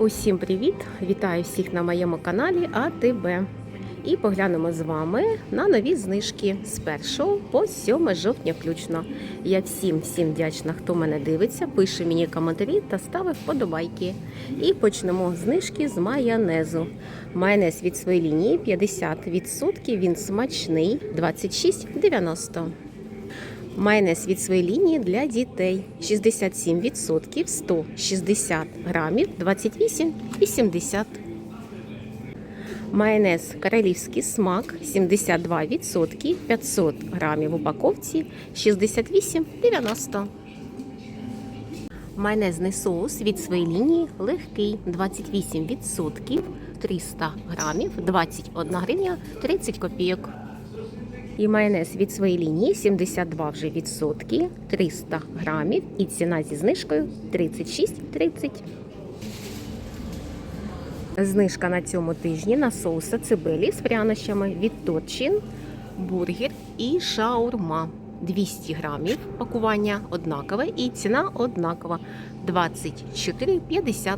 Усім привіт! Вітаю всіх на моєму каналі АТБ. І поглянемо з вами на нові знижки з 1 по 7 жовтня включно. Я всім всім вдячна, хто мене дивиться, пише мені коментарі та ставить вподобайки. І почнемо знижки з майонезу. Майонез від своєї лінії 50%, він смачний 26,90. Майонез від своєї лінії для дітей 67%, 160 грамів, 28,80. Майонез королівський смак 72%, 500 грамів в упаковці 68,90. Майонезний соус від своєї лінії легкий 28%, 300 грамів, 21 гривня 30 копійок. І майонез від своєї лінії 72 вже відсотки, 300 грамів і ціна зі знижкою 36,30. Знижка на цьому тижні на соуса цибелі з прянощами від Торчин, бургер і шаурма. 200 грамів пакування однакове і ціна однакова 24,50.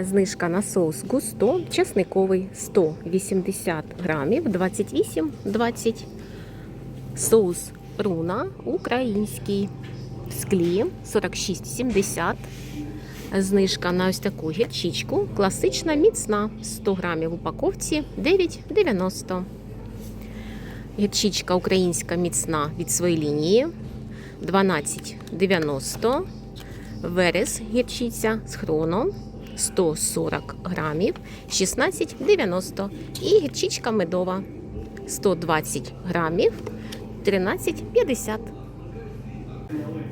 Знижка на соус густо, чесниковий 180 грамів, 28,20. Соус руна український в склі 46,70. Знижка на ось таку гірчичку. Класична міцна 100 грамів в упаковці 9,90. Гірчичка українська міцна від своєї лінії 12,90. Верес гірчиця з хроном 140 грамів 16,90 і гірчичка медова 120 грамів 13,50.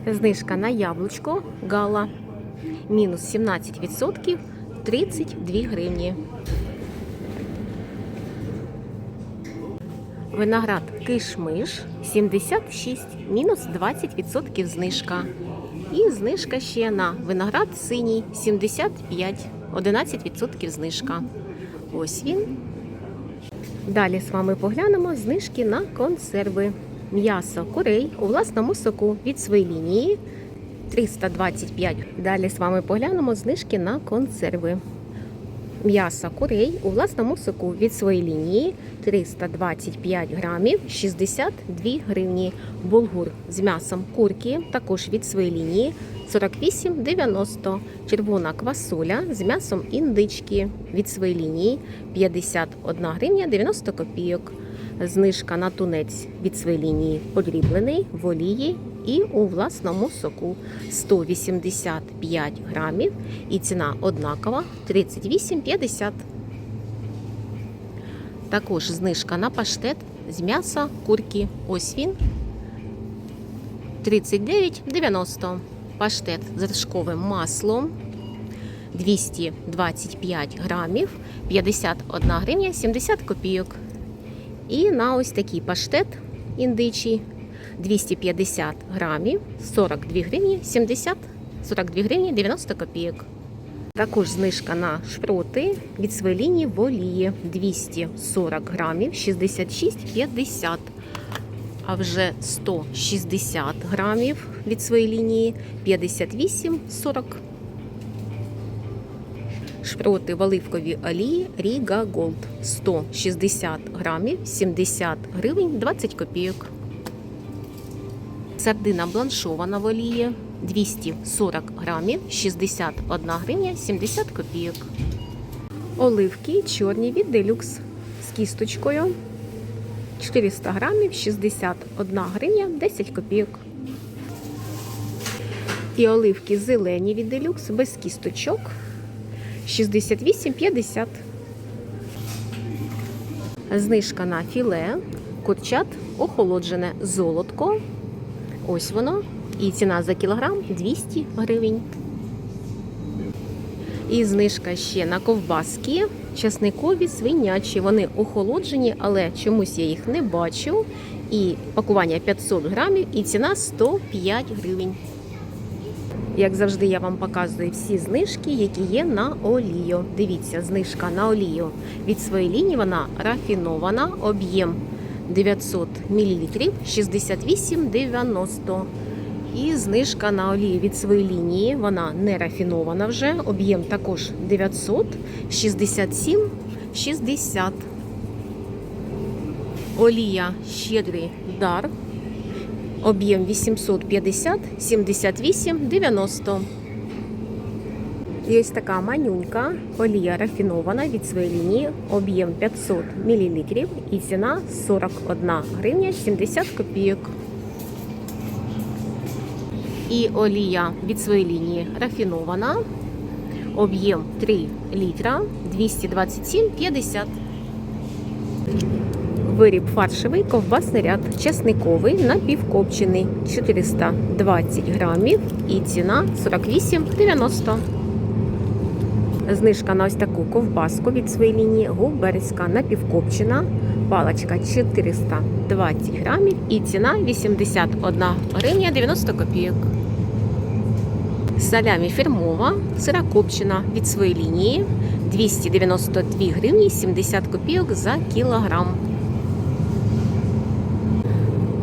Знижка на яблучко гала мінус 17% 32 гривні. Виноград кишмиш 76, мінус 20% знижка. І знижка ще на виноград синій 75, 11% знижка. Ось він. Далі з вами поглянемо знижки на консерви. М'ясо курей у власному соку від своєї лінії 325. Далі з вами поглянемо знижки на консерви. М'ясо курей у власному соку від своєї лінії 325 грамів 62 гривні. Булгур з м'ясом курки також від своєї лінії 48,90. Червона квасоля з м'ясом індички від своєї лінії 51 гривня 90 копійок. Знижка на тунець від своєї лінії подріблений в олії і у власному соку 185 грамів і ціна однакова 38,50. Також знижка на паштет з м'яса курки. Ось він 39,90. Паштет з вершковим маслом 225 грамів 51 гривня 70 копійок. І на ось такий паштет індичий 250 грамів 42 гривні 70 42 гривні 90 копійок. Також знижка на шпроти від своєї лінії в олії 240 грамів 66,50. А вже 160 грамів від своєї лінії 58,40. Шпроти в оливковій олії Ріга Голд 160 грамів 70 гривень 20 копійок. Сардина бланшована в олії 240 грамів 61 гривня 70 копійок. Оливки чорні від делюкс з кісточкою 400 грамів 61 гривня 10 копійок. І оливки зелені від делюкс без кісточок 68,50. Знижка на філе, курчат, охолоджене золотко. Ось воно. І ціна за кілограм 200 гривень. І знижка ще на ковбаски, часникові, свинячі. Вони охолоджені, але чомусь я їх не бачу. І пакування 500 грамів, і ціна 105 гривень. Як завжди, я вам показую всі знижки, які є на олію. Дивіться, знижка на олію від своєї лінії вона рафінована, об'єм 900 мл 68,90. І знижка на олію від своєї лінії. Вона не рафінована вже. Об'єм також 900, 67, 60. Олія щедрий дар. Об'єм 850, 78, 90. І ось така манюнька, олія рафінована від своєї лінії, об'єм 500 мл і ціна 41 гривня 70 копійок. І олія від своєї лінії рафінована, об'єм 3 літра 227,50. Виріб фаршевий, ковбасний ряд, чесниковий, напівкопчений 420 грамів і ціна 48,90. Знижка на ось таку ковбаску від своєї лінії губерська напівкопчена. Паличка 420 грамів і ціна 81 гривня 90 копійок. Салямі фірмова, сира копчена від своєї лінії 292 гривні 70 копійок за кілограм.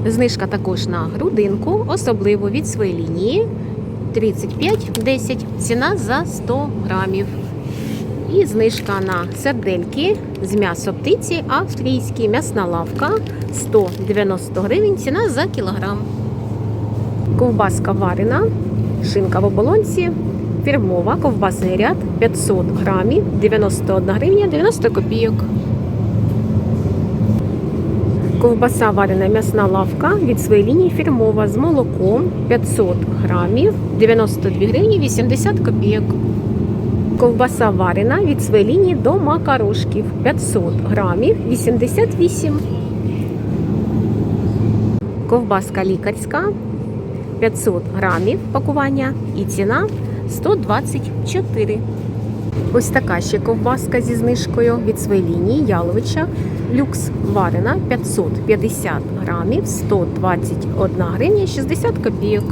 Знижка також на грудинку, особливо від своєї лінії 35,10 ціна за 100 грамів. І знижка на сердельки з м'ясо птиці австрійські м'ясна лавка 190 гривень ціна за кілограм. Ковбаска варена, шинка в оболонці, фірмова, ковбасний ряд 500 грамів 91 гривня 90 копійок. Ковбаса варена м'ясна лавка від своєї лінії фірмова з молоком 500 грамів 92 гривні 80 копійок. Ковбаса варена від своєї лінії до макарошків 500 грамів 88. Ковбаска лікарська 500 грамів пакування і ціна 124. Ось така ще ковбаска зі знижкою від своєї лінії Яловича. Люкс варена 550 грамів 121 гривня 60 копійок.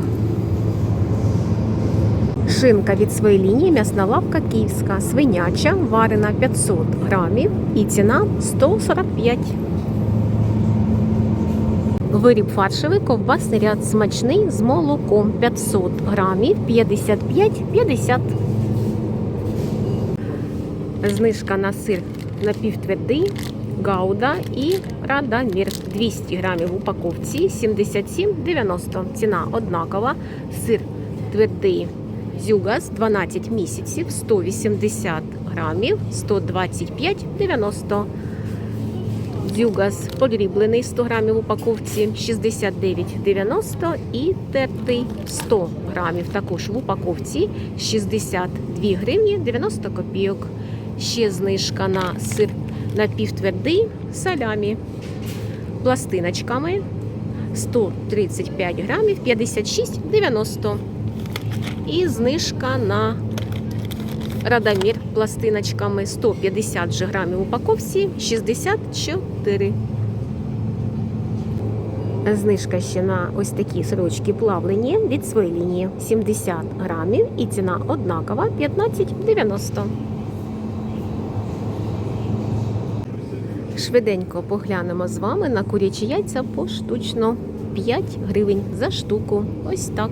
Шинка від своєї лінії м'ясна лавка київська, свиняча, варена 500 грамів і ціна 145. Виріб фаршевий ковбасний ряд смачний з молоком 500 грамів 55,50. Знижка на сир напівтвердий, гауда і радамір 200 грамів в упаковці 77,90. Ціна однакова. Сир твердий Зюгас 12 місяців 180 грамів 125,90. Дзюгас подріблений 100 грамів в упаковці 69,90 і тертий 100 грамів також в упаковці 62 гривні 90 копійок. Ще знижка на сир напівтвердий салямі пластиночками 135 грамів 56,90. І знижка на Радамір пластиночками 150 же грамів упаковці 64. Знижка ще на ось такі сорочки плавлені від своєї лінії 70 грамів і ціна однакова 15,90. Швиденько поглянемо з вами на курячі яйця поштучно 5 гривень за штуку. Ось так.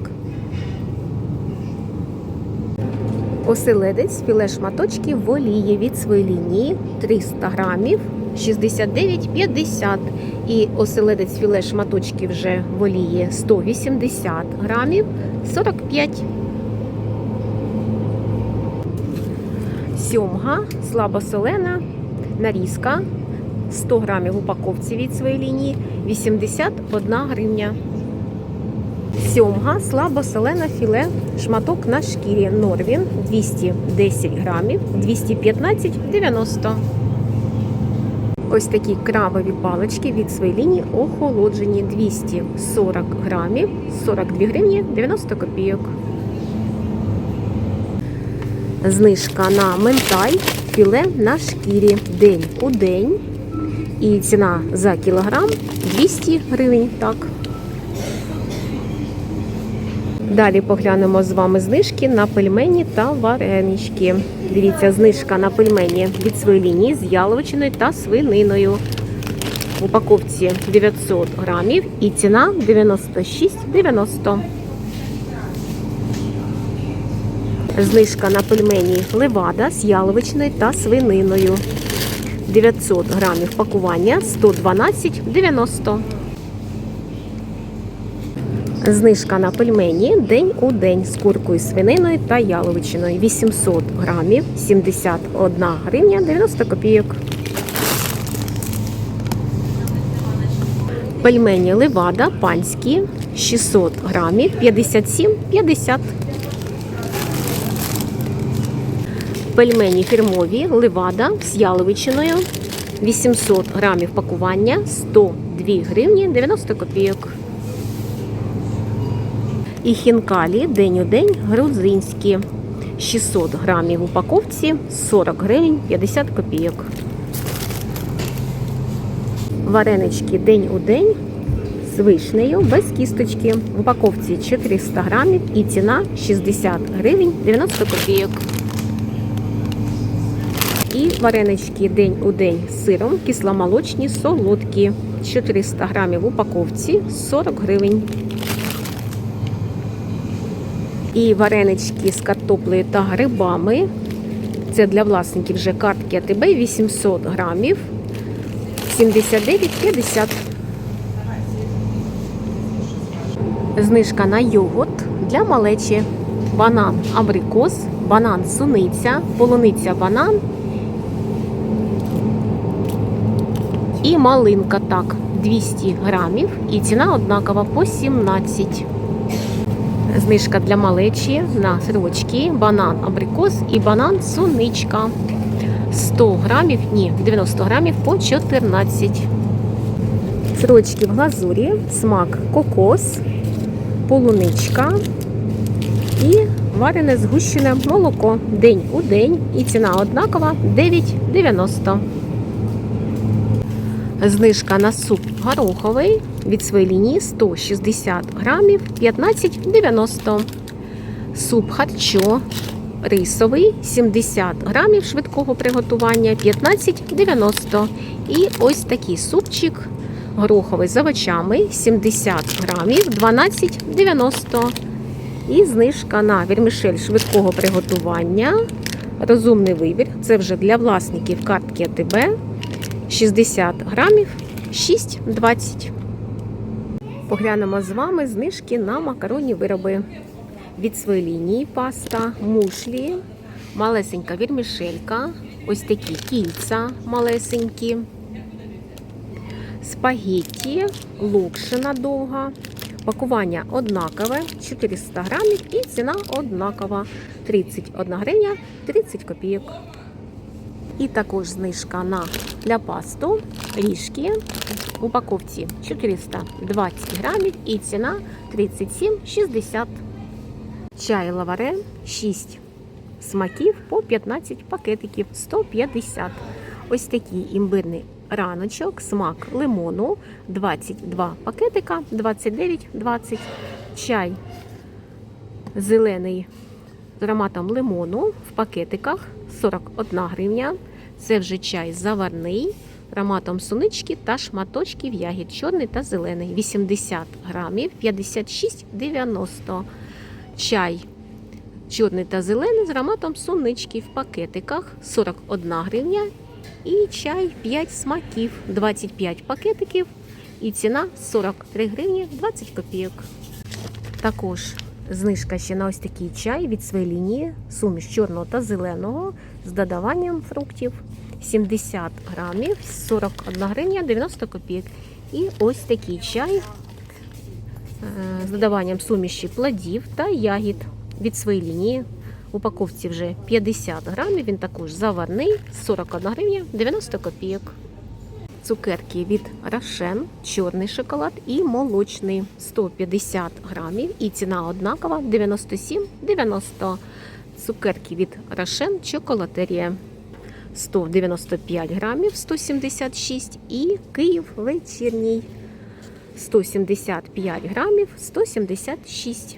Оселедець філе шматочки в олії від своєї лінії 300 грамів 69,50. І оселедець філе шматочки вже в олії 180 грамів 45. Сьомга слабосолена нарізка 100 грамів упаковці від своєї лінії 81 гривня. Сьомга слабосолена філе, шматок на шкірі Норвін 210 грамів 215,90. Ось такі крабові палички від своєї лінії охолоджені 240 грамів 42 гривні 90 копійок. Знижка на менталь філе на шкірі день у день. І ціна за кілограм 200 гривень. Так. Далі поглянемо з вами знижки на пельмені та варенички. Дивіться, знижка на пельмені від своєї лінії з яловичиною та свининою. В упаковці 900 грамів і ціна 96,90. Знижка на пельмені левада з яловичиною та свининою. 900 грамів пакування 112,90. Знижка на пельмені день у день з куркою, свининою та яловичиною. 800 грамів 71 гривня 90 копійок. Пельмені левада панські 600 грамів 57,50. Пельмені фірмові левада з яловичиною 800 грамів пакування 102 гривні 90 копійок. І хінкалі день у день грузинські 600 грамів в упаковці 40 гривень 50 копійок. Варенички день у день з вишнею без кісточки. В упаковці 400 грамів і ціна 60 гривень 90 копійок. І варенички день у день з сиром, кисломолочні, солодкі. 400 грамів в упаковці 40 гривень. І варенички з картоплею та грибами. Це для власників вже картки АТБ 800 грамів 79,50. Знижка на йогурт для малечі. Банан абрикос, банан суниця, полуниця банан і малинка так 200 грамів і ціна однакова по 17. Знижка для малечі на сирочки, банан абрикос і банан суничка. 100 грамів, ні, 90 грамів по 14. Сирочки в глазурі, смак кокос, полуничка і варене згущене молоко. День у день і ціна однакова 9,90. Знижка на суп гороховий від своєї лінії 160 грамів 15,90. Суп харчо рисовий 70 грамів швидкого приготування 15,90. І ось такий супчик гороховий з овочами 70 грамів 12,90. І знижка на вірмішель швидкого приготування. Розумний вибір. Це вже для власників картки АТБ. 60 грамів 6,20. Поглянемо з вами знижки на макаронні вироби. Від своєї лінії паста, мушлі, малесенька вірмішелька, ось такі кільця малесенькі, спагетті, локшина довга. Пакування однакове, 400 грамів і ціна однакова 31 гривня 30 копійок. І також знижка на для пасту ріжки в упаковці 420 грамів і ціна 37,60. Чай лаваре 6 смаків по 15 пакетиків 150. Ось такий імбирний раночок, смак лимону 22 пакетика 29,20. Чай зелений з ароматом лимону в пакетиках 41 гривня. Це вже чай заварний, ароматом сунички та шматочків ягід, чорний та зелений. 80 грамів, 56,90. Чай чорний та зелений з ароматом сунички в пакетиках 41 гривня. І чай 5 смаків, 25 пакетиків. І ціна 43 гривні 20 копійок. Також Знижка ще на ось такий чай від своєї лінії, суміш чорного та зеленого з додаванням фруктів 70 грамів, 41 гривня 90 копійок. І ось такий чай е, з додаванням суміші плодів та ягід від своєї лінії. В упаковці вже 50 грамів, він також заварний, 41 гривня 90 копійок. Цукерки від Рошен, чорний шоколад і молочний 150 грамів. І ціна однакова 97,90. Цукерки від Рошен, чоколатерія 195 грамів 176 і Київ вечірній 175 грамів 176.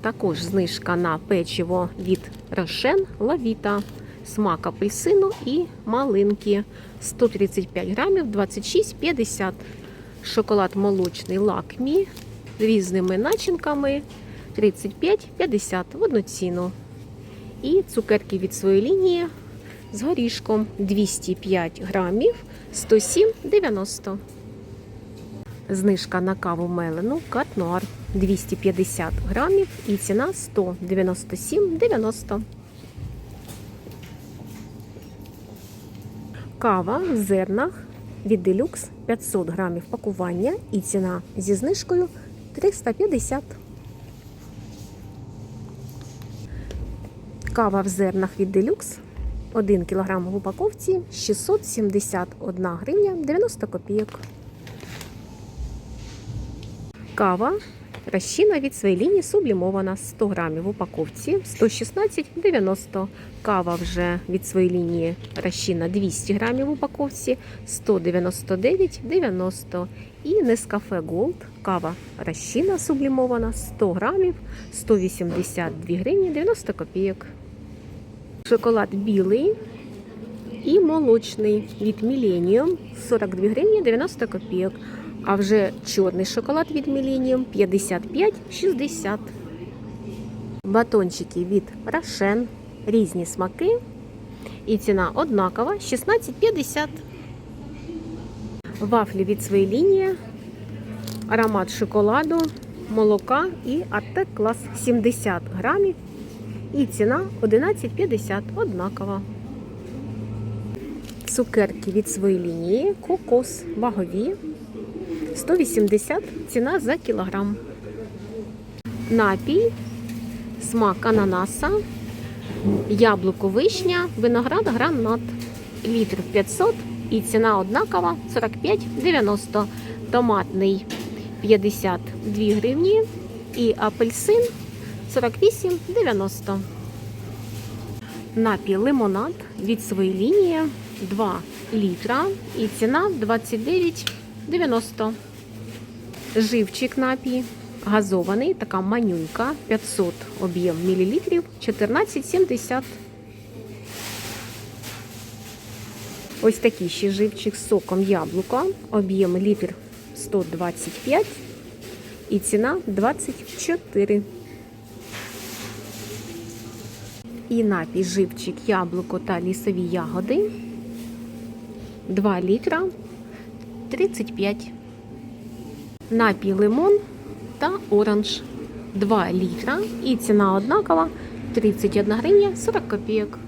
Також знижка на печиво від Рошен Лавіта смак апельсину і малинки 135 грамів 26,50. Шоколад молочний лакмі з різними начинками 35,50 в одну ціну. І цукерки від своєї лінії з горішком 205 грамів 107,90. Знижка на каву мелену Катнуар 250 грамів і ціна 197,90. Кава в зернах від Deluxe 500 грамів пакування і ціна зі знижкою 350. Кава в зернах від Deluxe 1 кг в упаковці 671 гривня 90 копійок. Кава розчина від своєї лінії сублімована 100 грамів в упаковці 116,90. Кава вже від своєї лінії розчина 200 грамів в упаковці 199,90. І Нескафе Gold кава розчина сублімована 100 грамів 182 гривні 90 копійок. Шоколад білий і молочний від Millennium 42 гривні 90 копійок. А вже чорний шоколад від Millennium 55,60. Батончики від Рошен. Різні смаки. І ціна однакова 16,50. Вафлі від своєї лінії. Аромат шоколаду, молока і Артек клас 70 грамів. І ціна 11,50 однакова. Цукерки від своєї лінії, кокос вагові 180 ціна за кілограм. Напій, смак ананаса, яблуко вишня, виноград гранат. Літр 500 і ціна однакова 45,90. Томатний 52 гривні і апельсин 48,90. Напій лимонад від своєї лінії 2 літра і ціна 29,90. Живчик напій газований, така манюнька 500 об'єм мілілітрів 14,70. Ось такий ще живчик з соком яблука, об'єм літр 125 і ціна 24. І напій живчик, яблуко та лісові ягоди 2 літра 35. Напій лимон та оранж 2 літра і ціна однакова 31 гривня 40 копійок.